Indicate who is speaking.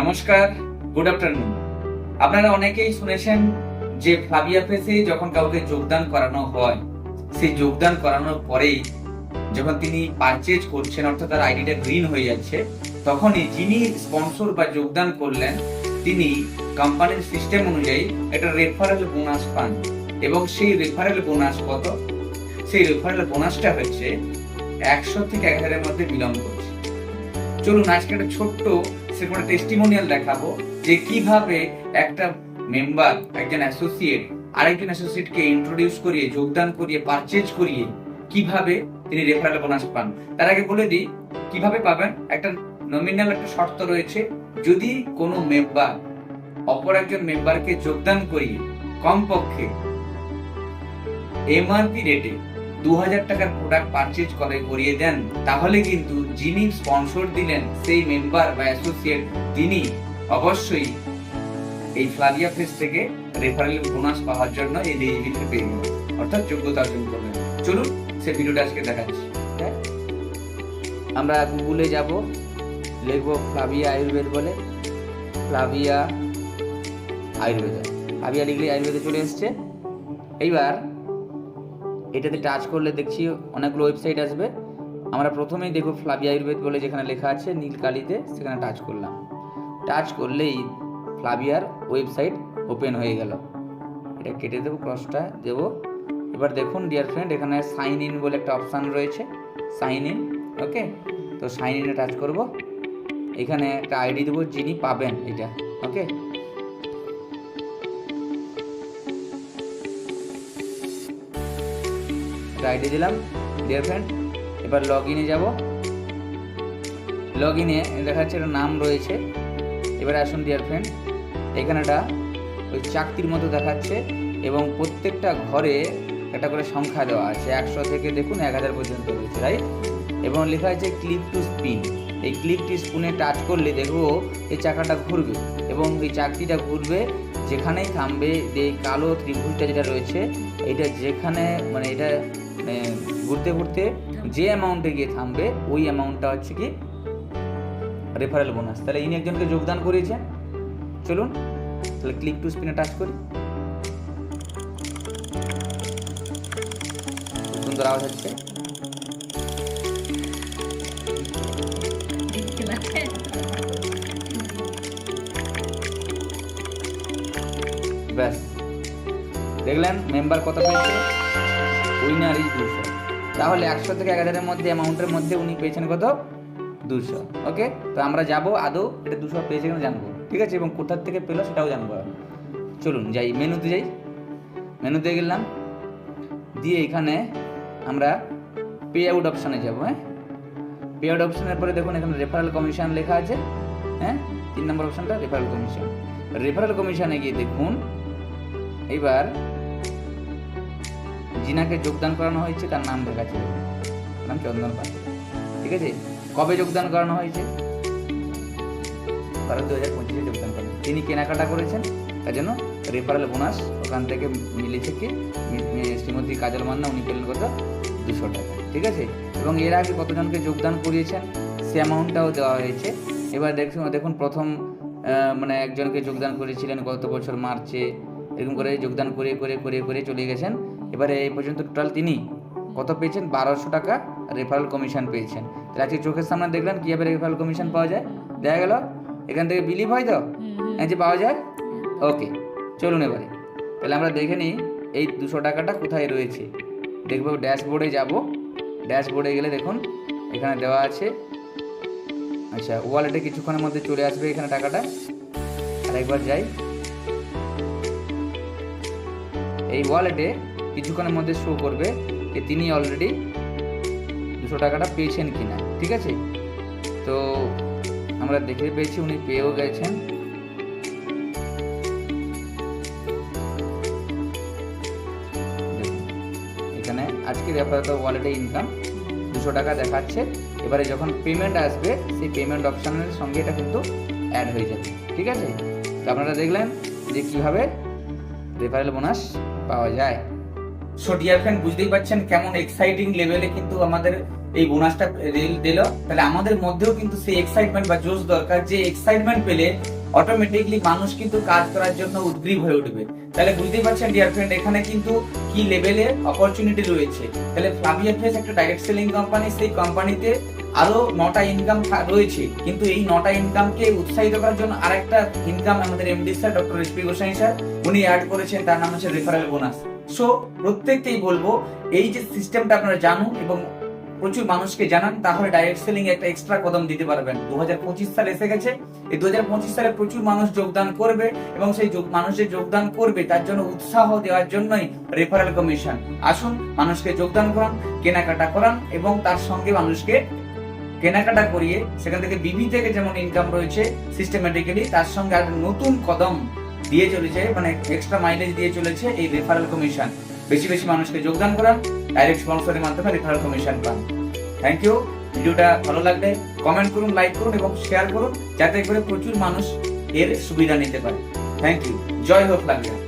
Speaker 1: নমস্কার good afternoon আপনারা অনেকেই শুনেছেন যে ফ্লাভিয়া ফেসে যখন কাউকে যোগদান করানো হয়, সেই যোগদান করানোর পরেই যখন তিনি পারচেজ করছেন, অর্থাৎ তার আইডিটা গ্রিন হয়ে যাচ্ছে, তখনই যিনি স্পন্সর বা যোগদান করলেন, তিনি কোম্পানির সিস্টেম অনুযায়ী একটা রেফারেল বোনাস পান। এবং সেই রেফারেল বোনাস কত? সেই রেফারেল বোনাসটা হচ্ছে একশো থেকে এক হাজারের মধ্যে বিলম্ব করছে চলুন, আজকে একটা ছোট্ট সেরকম একটা টেস্টিমোনিয়াল দেখাবো যে কীভাবে একটা মেম্বার একজন অ্যাসোসিয়েট আরেকজন অ্যাসোসিয়েটকে ইন্ট্রোডিউস করিয়ে, যোগদান করিয়ে পারচেজ করিয়ে কীভাবে তিনি রেফারেল বোনাস পান। তার আগে বলে দিই, কীভাবে পাবেন? একটা নমিনাল একটা শর্ত রয়েছে, যদি কোনো মেম্বার অপর একজন মেম্বারকে যোগদান করিয়ে কমপক্ষে এমআরপি রেটে দু হাজার টাকার প্রোডাক্ট পারচেজ করে করিয়ে দেন, তাহলে কিন্তু যিনি স্পন্সর দিলেন, সেই মেম্বার বা অ্যাসোসিয়েট তিনি অবশ্যই এই ফ্লাভিয়া ফেস থেকে রেফারেল বোনাস পাওয়ার জন্য এই এলিজিবিলিটি পেয়ে অর্থাৎ যোগ্যতা অর্জন করবেন চলুন সে ভিডিওটা আজকে দেখাচ্ছি। হ্যাঁ? আমরা গুগলে যাব, লিখব ফ্লাভিয়া আয়ুর্বেদ বলে। ফ্লাভিয়া আয়ুর্বেদ। ফ্লাভিয়া লিখলে আয়ুর্বেদে চলে এসছে। এইবার এটাতে টাচ করলে দেখছি অনেকগুলো ওয়েবসাইট আসবে। আমরা প্রথমেই দেখব ফ্লাভি আয়ুর্বেদ বলে যেখানে লেখা আছে, নীল কালিতে সেখানে টাচ করলাম। টাচ করলেই ফ্লাভিয়ার ওয়েবসাইট ওপেন হয়ে গেল। এটা কেটে দেবো ক্রসটা দেব। এবার দেখুন ডিয়ার ফ্রেন্ড এখানে সাইন ইন বলে একটা অপশান রয়েছে। সাইন ইন ওকে তো সাইন ইনে টাচ করব। এখানে একটা আইডি দেবো, যিনি পাবেন এটা ওকে আইডি দিলাম ডিয়ার ফ্রেন্ড এবার লগ ইনে যাব। লগ ইনে দেখা যাচ্ছে একটা নাম রয়েছে। এবার আসুন ডিয়ার ফ্রেন্ড এখানেটা ওই চাকতির মতো দেখাচ্ছে এবং প্রত্যেকটা ঘরে একটা করে সংখ্যা দেওয়া আছে। একশো থেকে দেখুন, এক হাজার পর্যন্ত রয়েছে রাইট এবং লেখা আছে ক্লিক টু স্পিন এই ক্লিক টু স্পুনে টাচ করলে দেখব এই চাকাটা ঘুরবে এবং এই চাকতিটা ঘুরবে যেখানেই থামবে, যে কালো ত্রিভুজটা যেটা রয়েছে, এটা যেখানে মানে এটা ঘুরতে ঘুরতে যে অ্যামাউন্টে গিয়ে থামবে, ওই অ্যামাউন্টটা হচ্ছে কি রেফারেল বোনাস তাহলে ইনি একজনকে যোগদান করিয়েছেন চলুন, তাহলে ক্লিক টু স্পিনে টাচ করি। সুন্দর আওয়াজ হচ্ছে ব্যাস, দেখলেন মেম্বার কত পেয়েছে? উইনার ইজ দুশো। তাহলে একশো থেকে এক হাজারের মধ্যে অ্যামাউন্টের মধ্যে উনি পেয়েছেন কত? দুশো। ওকে তো আমরা যাব আদৌ এটা দুশো পেয়েছে কিনা জানব। ঠিক আছে? এবং কোথার থেকে পেল সেটাও জানব চলুন, যাই। মেনুতে যাই। মেনুতে গেলাম। দিয়ে এখানে আমরা পে আউট অপশানে যাব হ্যাঁ? পে আউট অপশানের পরে দেখুন, এখানে রেফারেল কমিশন লেখা আছে হ্যাঁ? তিন নম্বর অপশানটা রেফারেল কমিশন রেফারেল কমিশনে গিয়ে দেখুন, এবার জিনাকে যোগদান করানো হয়েছে, তার নাম দেখাচ্ছে নাম চন্দন পাত্র ঠিক আছে? কবে যোগদান করানো হয়েছে? ভারত দু হাজার পঁচিশে যোগদান করেন। তিনি কেনাকাটা করেছেন, তার জন্য রেফারেল বোনাস ওখান থেকে মিলেছে কি? শ্রীমতী কাজল মান্না, উনি পেলেন কত? দুশো টাকা। ঠিক আছে? এবং এর আগে কতজনকে যোগদান করিয়েছেন? সে অ্যামাউন্টটাও দেওয়া হয়েছে। এবার দেখুন দেখুন প্রথম মানে একজনকে যোগদান করেছিলেন গত বছর মার্চে। এরকম করে যোগদান করে করে করে করে চলে গেছেন। এবারে এই পর্যন্ত টোটাল তিনি কত পেয়েছেন? বারোশো টাকা রেফারেল কমিশন পেয়েছেন। তাহলে আজকে চোখের সামনে দেখলেন কীভাবে রেফারেল কমিশন পাওয়া যায়? দেখা গেল এখান থেকে বিলিভ হয় তো? হ্যাঁ যে পাওয়া যায়? ওকে চলুন এবারে। তাহলে আমরা দেখে নিই এই দুশো টাকাটা কোথায় রয়েছে? দেখব ড্যাশবোর্ডে যাব। ড্যাশবোর্ডে গেলে দেখুন এখানে দেওয়া আছে। আচ্ছা ওয়ালেটে কিছুক্ষণের মধ্যে চলে আসবে এখানে টাকাটা। আর একবার যাই। এই ওয়ালেটে কিছুক্ষণের মধ্যে শো করবে যে তিনি অলরেডি দুশো টাকাটা পেয়েছেন কিনা, ঠিক আছে? তো আমরা দেখে পেয়েছি উনি পেয়েও গেছেন। এখানে আজকের আপাতত ওয়ালেটে ইনকাম দুশো টাকা দেখাচ্ছে। এবারে যখন পেমেন্ট আসবে, সেই পেমেন্ট অপশানের সঙ্গে এটা কিন্তু অ্যাড হয়ে যাবে, ঠিক আছে? তো আপনারা দেখলেন যে কীভাবে রেফারেল বোনাস পাওয়া যায়। সো ডিয়ার ফ্রেন্ড বুঝতেই পারছেন কেমন এক্সাইটিং লেভেলে কিন্তু আমাদের এই বোনাসটা দিল। তাহলে আমাদের মধ্যেও কিন্তু সেই এক্সাইটমেন্ট বা জোশ দরকার। যে এক্সাইটমেন্ট পেলে অটোমেটিকলি মানুষ কিন্তু কাজ করার জন্য উদ্গ্রীব হয়ে উঠবে। তাহলে বুঝতেই পারছেন ডিয়ার ফ্রেন্ড এখানে কিন্তু কি লেভেলে অপরচুনিটি রয়েছে। তাহলে ফ্লাভিয়া ফেস একটা ডাইরেক্ট সেলিং কোম্পানি সেই কোম্পানিতে আরও নটা ইনকাম রয়েছে। কিন্তু এই নটা ইনকামকে উৎসাহিত করার জন্য আরেকটা ইনকাম আমাদের MD sir doctor S P Gosai sir উনি অ্যাড করেছেন। তার নাম হচ্ছে রেফারেল বোনাস সো প্রত্যেককেই বলব, এই যে সিস্টেমটা আপনারা জানুন এবং প্রচুর মানুষকে জানান, তাহলে ডাইরেক্ট সেলিং একটা এক্সট্রা কদম দিতে পারবেন। দু হাজার পঁচিশ সাল এসে গেছে। এই দু হাজার পঁচিশ সালে প্রচুর মানুষ যোগদান করবে এবং সেই মানুষ যোগদান করবে, তার জন্য উৎসাহ দেওয়ার জন্যই রেফারেল কমিশন আসুন, মানুষকে যোগদান করান, কেনাকাটা করান এবং তার সঙ্গে মানুষকে কেনাকাটা করিয়ে সেখান থেকে বিবি থেকে যেমন ইনকাম রয়েছে সিস্টেমেটিক্যালি তার সঙ্গে আর নতুন কদম দিয়ে চলেছে মানে এক্সট্রা মাইলেজ দিয়ে চলেছে এই রেফারেল কমিশন বেশি বেশি মানুষকে যোগদান করান ডাইরেক্ট স্পন্সরের মাধ্যমে রেফারেল কমিশন পান। থ্যাংক ইউ ভিডিওটা ভালো লাগলে কমেন্ট করুন লাইক করুন এবং শেয়ার করুন, যাতে করে প্রচুর মানুষ এর সুবিধা নিতে পারে। থ্যাংক ইউ জয় হোক লাগবে